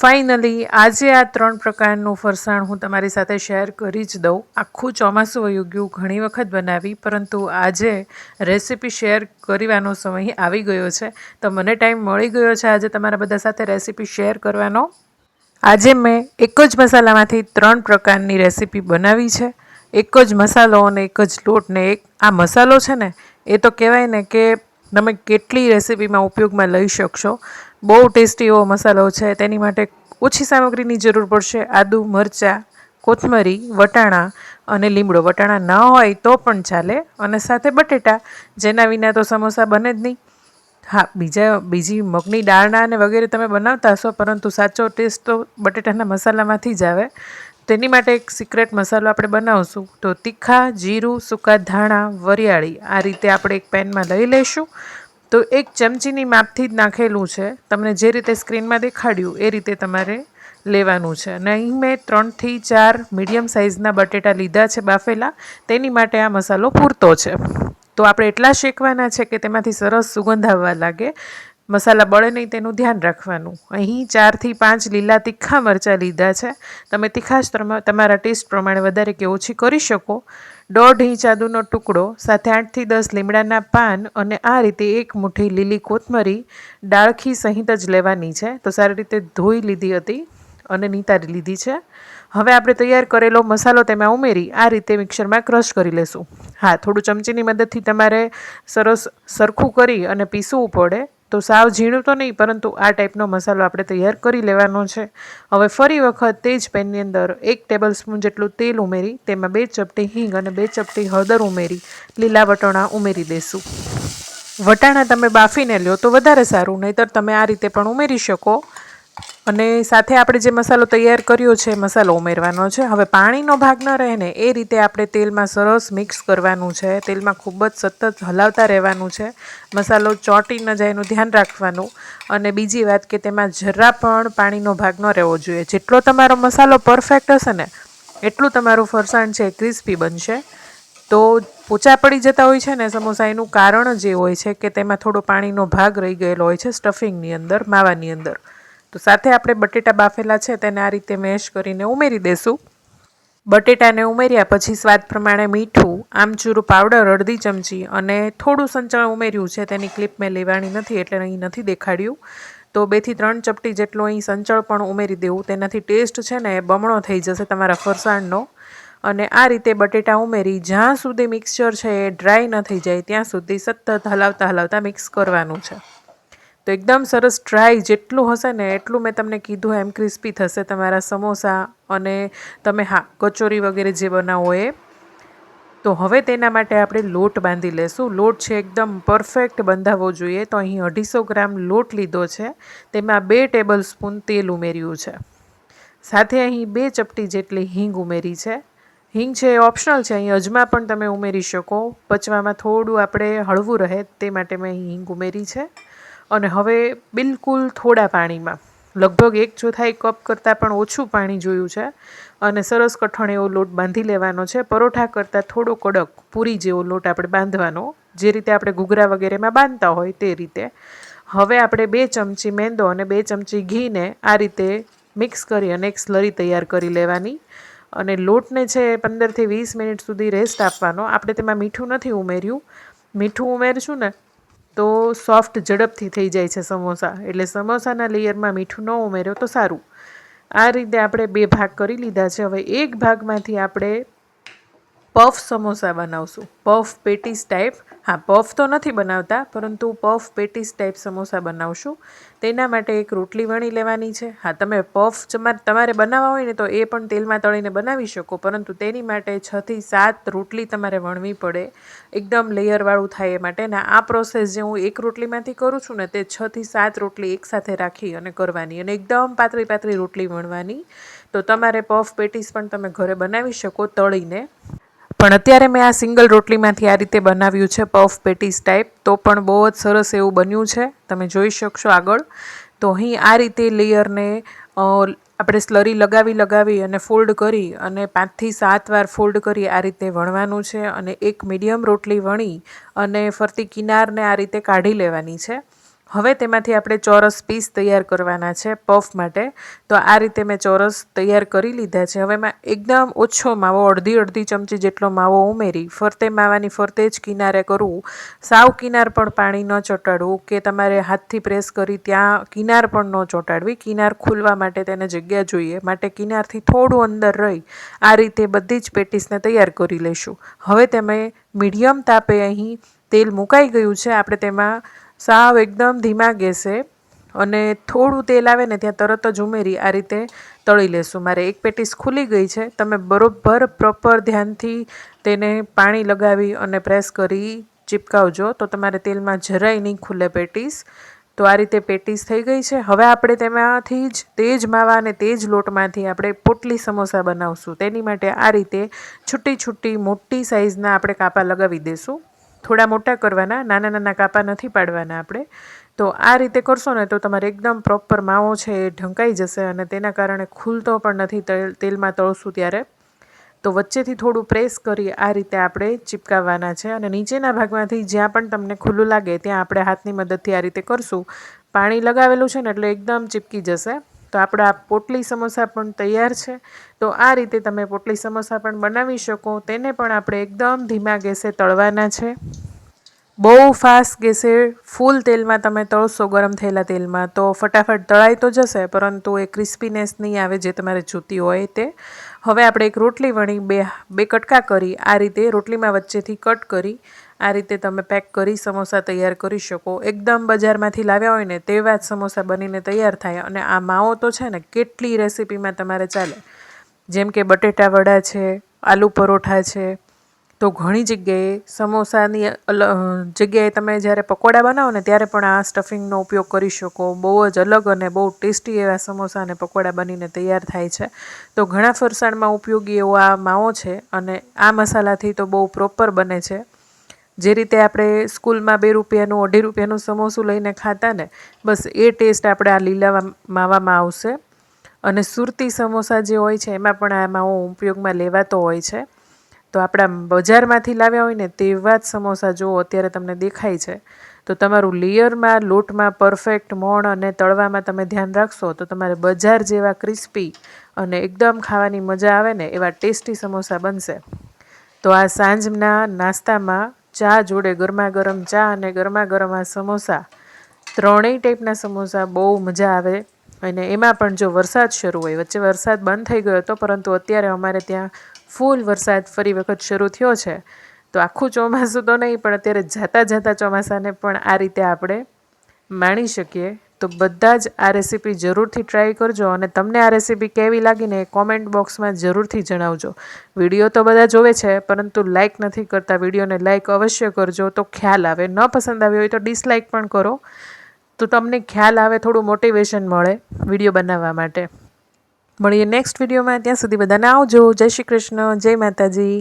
Finally આજે આ ત્રણ પ્રકારનું ફરસાણ હું તમારી સાથે શેર કરી જ દઉં. આખું ચોમાસું વયું ઘણી વખત બનાવી, પરંતુ આજે રેસીપી શેર કરવાનો સમય આવી ગયો છે. તો મને ટાઈમ મળી ગયો છે આજે તમારા બધા સાથે રેસીપી શેર કરવાનો. આજે મેં એક જ મસાલામાંથી ત્રણ પ્રકારની રેસીપી બનાવી છે. એક જ મસાલો અને એક જ લોટ ને એક આ મસાલો છે ને, એ તો કહેવાય ને કે તમે કેટલી રેસીપીમાં ઉપયોગમાં લઈ શકશો? બહુ ટેસ્ટી એવો મસાલો છે. તેની માટે ઓછી સામગ્રીની જરૂર પડશે. આદુ, મરચાં, કોથમરી, વટાણા અને લીમડો. વટાણા ન હોય તો પણ ચાલે. અને સાથે બટેટા, જેના વિના તો સમોસા બને જ નહીં. હા, બીજા, બીજી મગની દાળના અને વગેરે તમે બનાવતા હશો, પરંતુ સાચો ટેસ્ટ તો બટેટાના મસાલામાંથી જ આવે. તેની માટે એક સિક્રેટ મસાલો આપણે બનાવશું. તો તીખા, જીરું, સૂકા ધાણા, વરિયાળી આ રીતે આપણે એક પેનમાં લઈ લઈશું. તો એક ચમચીની માપથી જ નાખેલું છે. તમને જે રીતે સ્ક્રીનમાં દેખાડ્યું એ રીતે તમારે લેવાનું છે. અને અહીં મેં ત્રણથી ચાર મીડિયમ સાઇઝના બટેટા લીધા છે બાફેલા. તેની માટે આ મસાલો પૂરતો છે. તો આપણે એટલા શેકવાના છે કે તેમાંથી સરસ સુગંધ આવવા લાગે. મસાલા બળે નહીં તેનું ધ્યાન રાખવાનું. અહીં ચારથી પાંચ લીલા તીખા મરચાં લીધા છે. તમે તીખાશ તમારા ટેસ્ટ પ્રમાણે વધારે કે ઓછી કરી શકો. દોઢ ઇંચ ટુકડો, સાથે આઠથી દસ લીમડાના પાન અને આ રીતે એક મુઠ્ઠી લીલી કોથમરી ડાળખી સહિત જ લેવાની છે. તો સારી રીતે ધોઈ લીધી હતી અને નિતારી લીધી છે. હવે આપણે તૈયાર કરેલો મસાલો તેમાં ઉમેરી આ રીતે મિક્સરમાં ક્રશ કરી લેશું. હા, થોડું ચમચીની મદદથી તમારે સરસ સરખું કરી અને પીસવું પડે. તો સાવ ઝીણું તો નહીં, પરંતુ આ ટાઈપનો મસાલો આપણે તૈયાર કરી લેવાનો છે. હવે ફરી વખત તે જ પેનની અંદર એક ટેબલ સ્પૂન જેટલું તેલ ઉમેરી, તેમાં બે ચપટી હિંગ અને બે ચપટી હળદર ઉમેરી, લીલા વટોણા ઉમેરી દેશું. વટાણા તમે બાફીને લ્યો તો વધારે સારું, નહીતર તમે આ રીતે પણ ઉમેરી શકો. અને સાથે આપણે જે મસાલો તૈયાર કર્યો છે, મસાલો ઉમેરવાનો છે, હવે પાણીનો ભાગ ન રહે ને એ રીતે આપણે તેલમાં સરસ મિક્સ કરવાનું છે, તેલમાં ખૂબ જ સતત હલાવતા રહેવાનું છે, મસાલો ચોંટી ન જાય એનું ધ્યાન રાખવાનું, અને બીજી વાત કે તેમાં જરા પણ પાણીનો ભાગ ન રહેવો જોઈએ. જેટલો તમારો મસાલો પરફેક્ટ હશે ને, એટલું તમારું ફરસાણ છે ક્રિસ્પી બનશે. તો પોચા પડી જતા હોય છે ને સમોસા, એનું કારણ જ એ હોય છે કે તેમાં થોડો પાણીનો ભાગ રહી ગયેલો હોય છે સ્ટફિંગની અંદર, માવાની અંદર. તો સાથે આપણે બટેટા બાફેલા છે તેને આ રીતે મેશ કરીને ઉમેરી દેશું. બટેટાને ઉમેર્યા પછી સ્વાદ પ્રમાણે મીઠું, આમચૂરું પાવડર, અડધી ચમચી અને થોડું સંચળ ઉમેર્યું છે. તેની ક્લિપ મેં લેવાની નથી એટલે અહીં નથી દેખાડ્યું. તો બેથી ત્રણ ચપટી જેટલું અહીં સંચળ પણ ઉમેરી દેવું. તેનાથી ટેસ્ટ છે ને એ બમણો થઈ જશે તમારા ફરસાણનો. અને આ રીતે બટેટા ઉમેરી જ્યાં સુધી મિક્સચર છે એ ડ્રાય ન થઈ જાય, ત્યાં સુધી સતત હલાવતા હલાવતા મિક્સ કરવાનું છે. તો એકદમ સરસ ડ્રાય જેટલું હશે ને એટલું મેં તમને કીધું એમ ક્રિસ્પી થશે તમારા સમોસા અને તમે હા, કચોરી વગેરે જે બનાવો એ. તો હવે તેના માટે આપણે લોટ બાંધી લેશું. લોટ છે એકદમ પરફેક્ટ બંધાવવો જોઈએ. તો અહીં અઢીસો ગ્રામ લોટ લીધો છે. તેમાં બે ટેબલ સ્પૂન તેલ ઉમેર્યું છે. સાથે અહીં બે ચપટી જેટલી હિંગ ઉમેરી છે. હિંગ છે એ ઓપ્શનલ છે. અહીં અજમા પણ તમે ઉમેરી શકો. પચવામાં થોડું આપણે હળવું રહે તે માટે મેં અહીં હિંગ ઉમેરી છે. અને હવે બિલકુલ થોડા પાણીમાં. લગભગ એક ચોથાઈ કપ કરતાં પણ ઓછું પાણી જોયું છે અને સરસ કઠણ એવો લોટ બાંધી લેવાનો છે. પરોઠા કરતાં થોડો કડક પૂરી જેવો લોટ આપણે બાંધવાનો, જે રીતે આપણે ઘૂઘરા વગેરેમાં બાંધતા હોય તે રીતે. હવે આપણે બે ચમચી મેંદો અને બે ચમચી ઘીને આ રીતે મિક્સ કરી અને એક સ્લરી તૈયાર કરી લેવાની. અને લોટને છે પંદરથી વીસ મિનિટ સુધી રેસ્ટ આપવાનો. આપણે તેમાં મીઠું નથી ઉમેર્યું. મીઠું ઉમેરશું ને તો સોફ્ટ ઝડપથી થઈ જાય છે સમોસા. એટલે સમોસાના લેયરમાં મીઠું ન ઉમેર્યો તો સારું. આ રીતે આપણે બે ભાગ કરી લીધા છે. હવે એક ભાગમાંથી આપણે પફ સમોસા બનાવશું. પફ પેટીસ ટાઈપ હા પફ તો નથી બનાવતા, પરંતુ પફ પેટીસ ટાઈપ સમોસા બનાવશું. તેના માટે એક રોટલી વણી લેવાની છે. હા, તમે પફ તમારે બનાવવા હોય ને તો એ પણ તેલમાં તળીને બનાવી શકો, પરંતુ તેની માટે છથી સાત રોટલી તમારે વણવી પડે. એકદમ લેયરવાળું થાય એ માટે. ને આ પ્રોસેસ જે હું એક રોટલીમાંથી કરું છું ને, તે છથી સાત રોટલી એકસાથે રાખી અને કરવાની અને એકદમ પાતળી પાતળી રોટલી વણવાની. તો તમારે પફ પેટીસ પણ તમે ઘરે બનાવી શકો તળીને. પણ અત્યારે મેં આ સિંગલ રોટલીમાંથી આ રીતે બનાવ્યું છે પફ પેટીસ ટાઈપ, તો પણ બહુ જ સરસ એવું બન્યું છે. તમે જોઈ શકશો આગળ. તો અહીં આ રીતે લેયરને આપણે સ્લરી લગાવી લગાવી અને ફોલ્ડ કરી અને પાંચથી સાત વાર ફોલ્ડ કરી આ રીતે વણવાનું છે અને એક મીડિયમ રોટલી વણી અને ફરતી કિનારને આ રીતે કાઢી લેવાની છે. હવે તેમાંથી આપણે ચોરસ પીસ તૈયાર કરવાના છે પફ માટે. તો આ રીતે મેં ચોરસ તૈયાર કરી લીધા છે. હવે મેં એકદમ ઓછો માવો, અડધી અડધી ચમચી જેટલો માવો ઉમેરી. ફરતે માવાની ફરતે જ કિનારે કરવું. સાવ કિનાર પણ પાણી ન ચોંટાડવું કે તમારે હાથથી પ્રેસ કરી ત્યાં કિનાર પણ ન ચોંટાડવી. કિનાર ખુલવા માટે તેને જગ્યા જોઈએ. માટે કિનારથી થોડું અંદર રહી આ રીતે બધી જ પેટીસને તૈયાર કરી લઈશું હવે તમે મીડિયમ તાપે અહીં તેલ મુકાઈ ગયું છે. આપણે તેમાં સાવ એકદમ ધીમા ગેસે અને થોડું તેલ આવે ને ત્યાં તરત જ ઉમેરી આ રીતે તળી લેશું. મારે એક પેટીસ ખુલી ગઈ છે. તમે બરોબર પ્રોપર ધ્યાનથી તેને પાણી લગાવી અને પ્રેસ કરી ચીપકાવજો. તો તમારે તેલમાં જરાય નહીં ખુલે પેટીસ. તો આ રીતે પેટીસ થઈ ગઈ છે. હવે આપણે તેમાંથી જ તે જ માવા અને તે જ લોટમાંથી આપણે પોટલી સમોસા બનાવશું. તેની માટે આ રીતે છૂટી છૂટી મોટી સાઇઝના આપણે કાપા લગાવી દઈશું થોડા મોટા કરવાના, નાના નાના કાપા નથી પાડવાના આપણે. તો આ રીતે કરશો ને તો તમારે એકદમ પ્રોપર માવો છે એ ઢંકાઈ જશે અને તેના કારણે ખુલતો પણ નથી તેલ, તેલમાં તળશું ત્યારે. તો વચ્ચેથી થોડું પ્રેસ કરી આ રીતે આપણે ચીપકાવવાના છે અને નીચેના ભાગમાંથી જ્યાં પણ તમને ખુલ્લું લાગે ત્યાં આપણે હાથની મદદથી આ રીતે કરશું. પાણી લગાવેલું છે ને એટલે એકદમ ચીપકી જશે. તો આપણા પોટલી સમોસા પણ તૈયાર છે. તો આ રીતે તમે પોટલી સમોસા પણ બનાવી શકો. તેને પણ આપણે એકદમ ધીમા ગેસે તળવાના છે. બહુ ફાસ્ટ ગેસે ફૂલ તેલમાં તમે તળશો ગરમ થયેલા તેલમાં તો ફટાફટ તળાઈ તો જશે, પરંતુ એ ક્રિસ્પીનેસ નહીં આવે જે તમારે જોતી હોય તે. હવે આપણે એક રોટલી વણી બે બે કટકા કરી, આ રીતે રોટલીમાં વચ્ચેથી કટ કરી આ રીતે તમે પેક કરી સમોસા તૈયાર કરી શકો. એકદમ બજારમાંથી લાવ્યા હોય ને તેવા જ સમોસા બનીને તૈયાર થાય. અને આ માવો તો છે ને કેટલી રેસીપીમાં તમારે ચાલે. જેમ કે બટેટા વડા છે, આલુ પરોઠા છે, તો ઘણી જગ્યાએ સમોસાની જગ્યાએ તમે જ્યારે પકોડા બનાવો ને ત્યારે પણ આ સ્ટફિંગનો ઉપયોગ કરી શકો. બહુ જ અલગ અને બહુ ટેસ્ટી એવા સમોસા અને પકોડા બનીને તૈયાર થાય છે. તો ઘણા ફરસાણમાં ઉપયોગી એવો આ માવો છે અને આ મસાલાથી તો બહુ પ્રોપર બને છે. જે રીતે આપણે સ્કૂલમાં બે રૂપિયાનું, અઢી રૂપિયાનું સમોસું લઈને ખાતા ને, બસ એ ટેસ્ટ આપણે આ લીલા માવામાં આવશે. અને સુરતી સમોસા જે હોય છે, એમાં પણ આ માવો ઉપયોગમાં લેવાતો હોય છે. તો આપણા બજારમાંથી લાવ્યા હોય ને, તેવા જ સમોસા જુઓ, અત્યારે તમને દેખાય છે. તો તમારું લેયરમાં, લોટમાં પરફેક્ટ મોણ અને તળવામાં તમે ધ્યાન રાખશો, તો તમારે બજાર જેવા ક્રિસ્પી અને એકદમ ખાવાની મજા આવે ને, એવા ટેસ્ટી સમોસા બનશે. તો આ સાંજના નાસ્તામાં ચા જોડે ગરમા ગરમ ચા અને ગરમા ગરમ આ સમોસા. ત્રણેય ટાઈપના સમોસા બહુ મજા આવે. અને એમાં પણ જો વરસાદ શરૂ હોય, વચ્ચે વરસાદ બંધ થઈ ગયો હતો, પરંતુ અત્યારે અમારે ત્યાં ફૂલ વરસાદ ફરી વખત શરૂ થયો છે. તો આખું ચોમાસું તો નહીં, પણ અત્યારે જાતા જાતા ચોમાસાને પણ આ રીતે આપણે માણી શકીએ. તો બધા જ આ રેસીપી જરૂરથી ટ્રાય કરજો અને તમને આ રેસીપી કેવી લાગીને કોમેન્ટ બોક્સમાં જરૂરથી જણાવજો. વીડિયો તો બધા જોવે છે, પરંતુ લાઇક નથી કરતા. વિડીયોને લાઇક અવશ્ય કરજો. તો ખ્યાલ આવે. ન પસંદ આવ્યો હોય તો ડિસલાઇક પણ કરો. તો તમને ખ્યાલ આવે, થોડું મોટિવેશન મળે વીડિયો બનાવવા માટે. મળીએ નેક્સ્ટ વિડીયોમાં ત્યાં સુધી બધાને આવજો. જય શ્રી કૃષ્ણ. જય માતાજી.